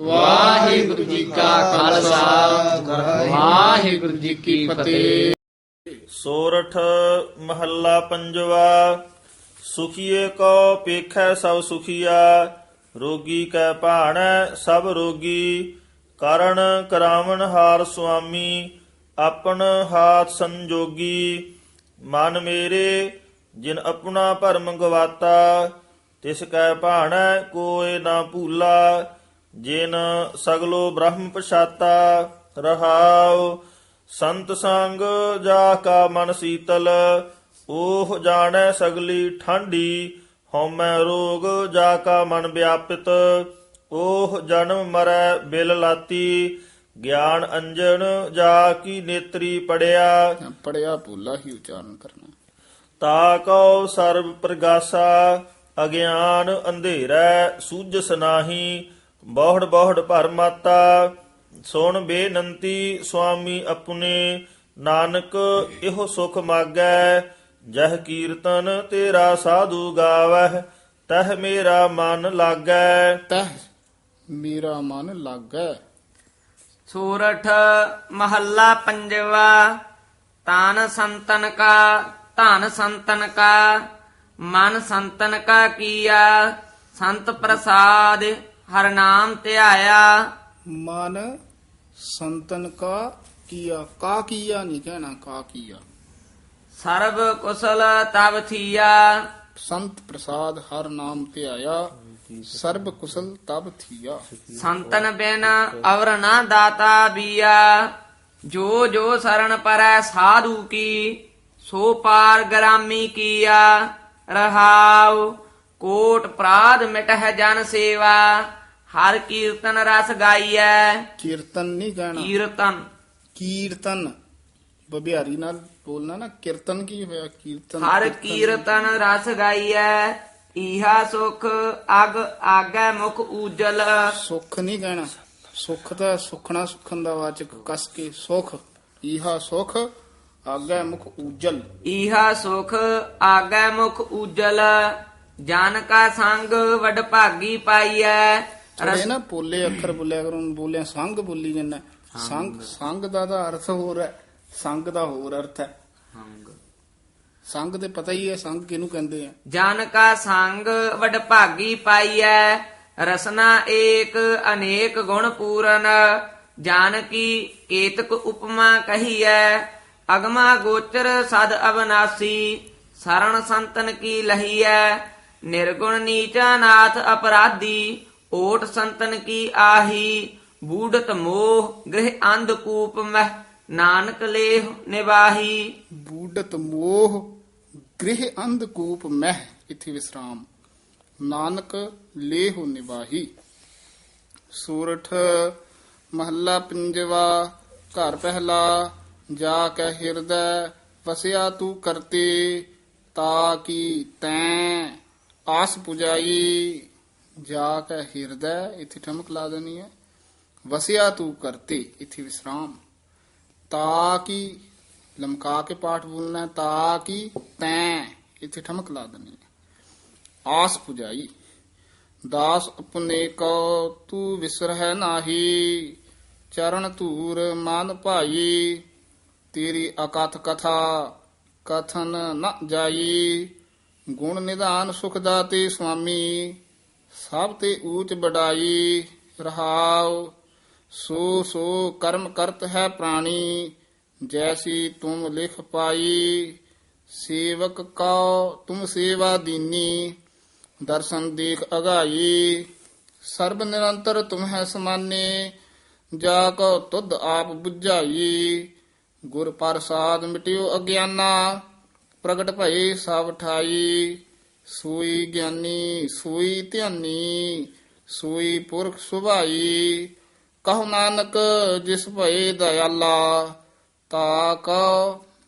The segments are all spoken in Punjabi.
ਵਾਹਿਗੁਰੂ ਜੀ ਕਾ ਖਾਲਸਾ। ਵਾਹਿਗੁਰੂ ਜੀ ਕੀ ਫਤਿਹ। ਸੋਰਠ ਮਹੱਲਾ ਪੰਜਵਾ, ਸੁਖੀਏ ਕੋ ਪੇਖੈ ਸਭ ਸੁਖੀਆ, ਰੋਗੀ ਕੈ ਭਾਣੈ ਸਭ ਰੋਗੀ, ਕਰਨ ਕਰਾਵਣ ਹਾਰ ਸੁਆਮੀ, ਆਪਣ ਹਾਥ ਸੰਜੋਗੀ, ਮਨ ਮੇਰੇ ਜਿਨ ਆਪਣਾ ਭਰਮ ਗਵਾਤਾ, ਤਿਸ ਕੈ ਭਾਣੈ ਕੋਏ ਨਾ ਭੂਲਾ ਜਿਨ ਸਗਲੋ ਬ੍ਰਹਮ ਪਛਾਤਾ ਰਹਾਉ ਸੰਤ ਸੰਗ ਜਾ ਕਾ ਮਨ ਸੀਤਲ ਉਹ ਜਾਣੈ ਸਗਲੀ ਠੰਡੀ ਹਉਮੈ ਰੋਗ ਜਾ ਕਾ ਮਨ ਵਿਆਪਿਤ ਉਹ ਜਨਮ ਮਰੈ ਬਿਲ ਲਾਤੀ ਗਿਆਨ ਅੰਜਨ ਜਾ ਕੀ ਨੇਤਰੀ ਪੜਿਆ। ਪੜਿਆ ਭੁੱਲਾ ਹੀ ਉਚਾਰਨ ਕਰਨਾ। ਤਾ ਕਉ ਸਰਬ ਪ੍ਰਗਾਸਾ ਅਗਿਆਨ ਅੰਧੇਰੈ ਸੂਝਸ ਨਾਹੀ ਬਹੁੜ ਬਹੁੜ ਭਰਮਾਤਾ ਸੁਣ ਬੇਨੰਤੀ ਸੁਆਮੀ ਆਪਣੇ ਨਾਨਕ ਇਹੋ ਸੁਖ ਮਾਗੈ ਜਹ ਕੀਰਤਨ ਤੇਰਾ ਸਾਧੂ ਗਾਵਹਿ ਤਹ ਮੇਰਾ ਮਨ ਲਾਗੈ। ਤਹ ਮੇਰਾ ਮਨ ਲਾਗੈ। ਸੂਰਠ ਮਹੱਲਾ ਪੰਜਵਾ ਤਾਨ ਸੰਤਨ ਕਾ ਧਨ ਸੰਤਨ ਕਾ ਮਨ ਸੰਤਨ ਕਾ ਕੀਆ ਸੰਤ ਪ੍ਰਸਾਦ ਹਰ ਨਾਮ ਧਿਆਇਆ ਮਨ ਸੰਤਨ ਕਾ ਕੀਆ ਕਾ ਕੀਆ ਨਹੀਂ ਕਹਿਣਾ ਕਾ ਕੀਆ। ਸਰਬ ਕੁਸਲ ਤਬ ਥੀਆ। ਸੰਤ ਪ੍ਰਸਾਦ ਹਰ ਨਾਮ ਤੇ ਆਇਆ ਸਰਬ ਕੁਸਲ ਤਬ ਥੀਆ। ਸੰਤਨ ਬਿਨ ਅਵਰ ਨਾ ਦਾਤਾ ਬੀਆ। ਜੋ ਜੋ ਸਰਣ ਪਰੈ ਸਾਧੂ ਕੀ ਸੋ ਪਾਰ ਗ੍ਰਾਮੀ ਕੀਆ। ਰਹਾਉ। ਕੋਟ ਪ੍ਰਾਦ ਮਿਟਹਿ ਜਨ ਸੇਵਾ ਹਰ ਕੀਰਤਨ ਰਸ ਗਾਈਐ। ਕੀਰਤਨ ਨਹੀਂ ਕਹਿਣਾ। ਕੀਰਤਨ। ਕੀਰਤਨ। ਬਬਿਆਰੀ ਨਾਲ ਬੋਲਣਾ ਨਾ ਕੀਰਤਨ ਕੀ ਹੋਇਆ? ਕੀਰਤਨ ਹਰ ਕੀਰਤਨ ਰਸ ਗਾਈਐ ਈਹਾ ਸੁਖ ਅਗ ਆਗੈ ਮੁਖ ਊਜਲ। ਸੁੱਖ ਨਹੀਂ ਕਹਿਣਾ। ਸੁੱਖ ਤਾਂ ਸੁਖਣਾ ਸੁਖਨ ਦਾ ਵਾਚਕ ਕਸ ਕੇ ਸੁਖ। ਈਹਾ ਸੁਖ ਆਗੇ ਮੁਖ ਉਜਲ ਈਹਾ ਸੁਖ ਆਗੈ ਮੁਖ ਊਜਲ। ਜਨ ਕਾ ਸੰਗ ਵਡ ਭਾਗੀ ਪਾਈਐ। ਥੋੜੇ ਨਾ ਪੋਲੇ ਅੱਖਰ ਬੋਲਿਆ ਕਰੋ ਬੋਲਿਆ ਸੰਗ ਬੋਲੀ ਜੰਨਾ। ਸੰਗ। ਸੰਗ ਦਾ ਤਾਂ ਅਰਥ ਹੋਰ ਹੈ ਸੰਗ ਦਾ ਹੋਰ ਅਰਥ ਹੈ ਸੰਗ। ਤੇ ਪਤਾ ਹੀ ਹੈ ਸੰਗ ਕਿਹਨੂੰ ਕਹਿੰਦੇ ਆ ਜਨ ਕਾ ਸੰਗ ਵਡ ਭਾਗੀ ਪਾਈਐ। ਰਸਨਾ ਏਕ ਅਨੇਕ ਗੁਣ ਪੂਰਨ। ਜਾਨ ਕੀ ਕੇਤਕ ਉਪਮਾ ਕਹੀਐ। ਅਗਮਾ ਗੋਚਰ ਸਦ ਅਬਨਾਸੀ ਸਰਣ ਸੰਤਨ ਕੀ ਲਹੀਐ। ਨਿਰਗੁਣ ਨੀਚਾ ਨਾਥ ਅਪਰਾਧੀ, ਓਟ ਸੰਤਨ ਕੀ ਆਹੀ, ਬੂਢਤ ਮੋਹ ਗ੍ਰਹਿ ਅੰਧ ਕੂਪ ਮਹਿ, ਨਾਨਕ ਲੇਹ ਨਿਵਾਹੀ। ਬੂਡਤ ਮੋਹ ਗ੍ਰਹਿ ਅੰਧਕੂਪ ਮਹਿ, ਇਥੇ ਵਿਸਰਾਮ। ਨਾਨਕ ਲੇਹੁ ਨਿਵਾਹੀ। ਸੂਰਠ ਮਹੱਲਾ ਪੰਜਵਾ, ਘਰ ਪਹਿਲਾ, ਜਾ ਕੇ ਹਿਰਦੈ, ਵਸਿਆ ਤੂੰ ਕਰਤੇ, ਤਾ ਕੀ ਤੈਂ। ਆਸ ਪੁਜਾਈ ਜਾ ਕੇ ਹਿਰਦੈ, ਇਥੇ ਠਮਕ ਲਾ ਦੇਣੀ ਹੈ। ਵਸਿਆ ਤੂੰ ਕਰਤੇ, ਇਥੇ ਵਿਸਰਾਮ। ਤਾ ਕੀ ਲਮਕਾ ਕੇ ਪਾਠ ਬੋਲਣਾ ਤਾ ਕੀ ਤੈਂ, ਇੱਥੇ ਠਮਕ ਲਾ ਦੇਣੀ ਹੈ। ਆਸ ਪੁਜਾਈ। ਦਾਸ ਆਪਣੇ ਕੋ ਤੂੰ ਵਿਸਰਹਿ ਨਾਹੀ, ਚਰਨ ਧੂਰ ਮਨ ਭਾਈ। ਤੇਰੀ ਅਕਥ ਕਥਾ ਕਥਨ ਨ ਜਾਈ। ਗੁਣ ਨਿਧਾਨ ਸੁਖ ਦਾਤੇ ਸੁਆਮੀ, ਸਭ ਤੇ ਊਚ ਬਡਾਈ ਰਹਾਉ। ਸੋ ਸੋ ਕਰਮ ਕਰਤ ਹੈ ਪ੍ਰਾਣੀ, ਜੈਸੀ ਤੁਮ ਲਿਖ ਪਾਈ। ਸੇਵਕ ਕਉ ਤੁਮ ਸੇਵਾ ਦੀਨੀ, ਦਰਸ਼ਨ ਦੇਖ ਅਗਾਈ। ਸਰਬ ਨਿਰੰਤਰ ਤੁਮ ਹੈ ਸਮਾਨੇ, ਜਾ ਕੋ ਤੁਧ ਆਪ ਬੁਝਾਈ। ਗੁਰ ਪ੍ਰਸਾਦ ਮਿਟਿਓ ਅਗਿਆਨਾ ਪ੍ਰਗਟ ਭਏ ਸਭ ਠਾਈ, ਸੋਈ ਗਿਆਨੀ, ਸੂਈ ਧਿਆਨੀ, ਸੂਈ ਪੁਰਖ ਸੁਭਾਈ। ਕਹੋ ਨਾਨਕ ਜਿਸ ਭਏ ਦਇਆਲਾ ਤਾ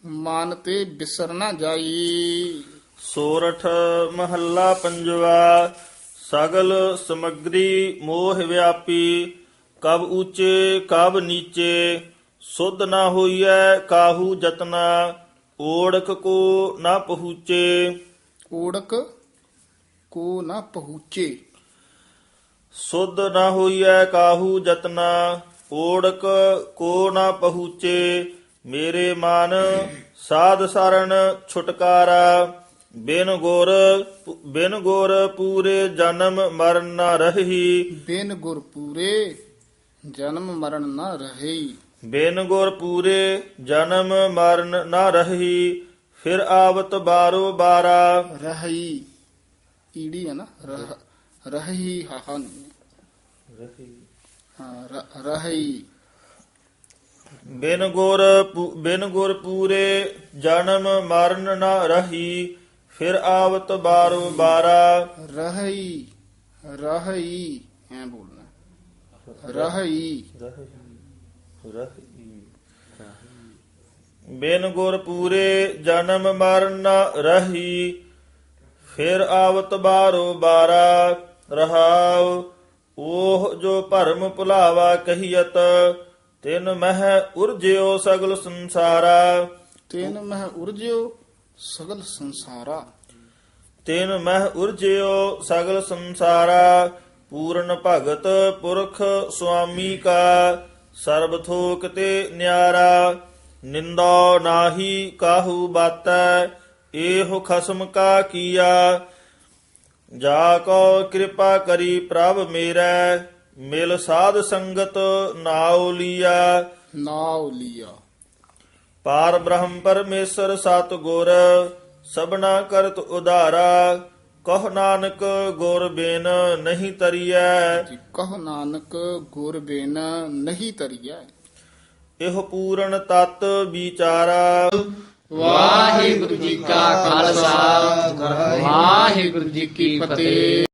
ਮਨ ਤੇ ਬਿਸਰ ਨਾ ਜਾਈ। ਸੋਰਠ ਮਹੱਲਾ ਪੰਜਵਾ, ਸਗਲ ਸਮਗਰੀ ਮੋਹ ਵਿਆਪੀ, ਕਬ ਉੱਚੇ ਕਬ ਨੀਚੇ, ਸੁਧ ਨਾ ਹੋਈਐ ਕਾਹੂ ਜਤਨਾ ਓੜਕ ਕੋ ਨਾ ਪਹੁੰਚੇ। ਓੜਕ ਕੋ ਨਾ ਪਹੁੰਚੇ। ਸੁਧ ਨਾ ਹੋਈਐ ਕਾਹੂ ਜਤਨਾ ਓੜਕ ਕੋ ਨਾ ਪਹੁੰਚੇ। ਮੇਰੇ ਮਨ ਸਾਧ ਸਰਣ ਛੁਟਕਾਰਾ। ਬਿਨ ਗੁਰ ਬਿਨ ਗੁਰ ਪੂਰੇ ਜਨਮ ਮਰਨ ਨਾ ਰਹੀ। ਬਿਨ ਗੁਰ ਪੂਰੇ ਜਨਮ ਮਰਨ ਨਾ ਰਹੇ। ਬਿਨ ਗੁਰ ਪੂਰੇ ਜਨਮ ਮਰਨ ਨਾ ਰਹੀ ਫਿਰ ਆਵਤ ਬਾਰੋ ਬਾਰਾ। ਰਹੀ ਈੜੀ ਹੈ ਨਾ ਰਹ- ਰਹੀ ਹਾਹਾ ਨਹੀਂ ਹਾਂ ਰ- ਰਹੀ। ਬਿਨ ਗੁਰ ਪੂ- ਬਿਨ ਗੁਰ ਪੂਰੇ ਜਨਮ ਮਰਨ ਨਾ ਰਹੀ ਫਿਰ ਆਵਤ ਬਾਰੋ ਬਾਰਾ। ਰਹੀ ਰਹੀ ਐ ਬੋਲਣਾ। ਰਹੀ। ਬਿਨ ਗੁਰ ਪੂਰੇ ਜਨਮ ਮਰਨ ਨਾ ਰਹੀ ਫਿਰ ਆਵਤ ਬਾਰੋ ਬਾਰਾ ਰਹਾਉ। ਉਹ ਜੋ ਭਰਮ ਭੁਲਾਵਾ ਕਹੀਅਤ ਤਿਨ ਮਹਿ ਉਰਜਿਓ ਸਗਲ ਸੰਸਾਰਾ। ਤੈਨ ਮਹਿ ਉਰਜਿਓ ਸਗਲ ਸੰਸਾਰਾ। ਤਿਨ ਮਹਿ ਉਰਜਿਓ ਸਗਲ ਸੰਸਾਰਾ। ਪੂਰਨ ਭਗਤ ਪੁਰਖ ਸੁਆਮੀ ਕਾ ਸਰਬ ਥੋਕ ਤੇ ਨਿਆਰਾ ਨਿੰਦਾ ਨਾਹੀ ਕਾਹੂ ਬਾਤੈ ਇਹੋ ਖਸਮ ਕਾ ਕੀਆ। ਜਾ ਕੋ ਕਿਰਪਾ ਕਰੀ ਪ੍ਰਭ ਮੇਰੈ ਮਿਲ ਸਾਧ ਸੰਗਤ ਨਾਉ ਲੀਆ। ਨਾਉ ਲਿਆ। ਪਾਰ ਬ੍ਰਹਮ ਪਰਮੇਸ਼ਰ ਸਤ ਗੁਰ ਸਭਨਾ ਕਰਤ ਉਧਾਰਾ। ਕਹ ਨਾਨਕ ਗੁਰ ਬਿਨ ਨਹੀਂ ਤਰੀਐ। ਕਹ ਨਾਨਕ ਗੁਰ ਬਿਨ ਨਹੀਂ ਤਰੀਐ। ਇਹ ਪੂਰਨ ਤਤ ਵਿਚਾਰਾ। ਵਾਹਿਗੁਰੂ ਜੀ ਕਾ ਖਾਲਸਾ। ਵਾਹਿਗੁਰੂ ਜੀ ਕੀ ਫਤਿਹ।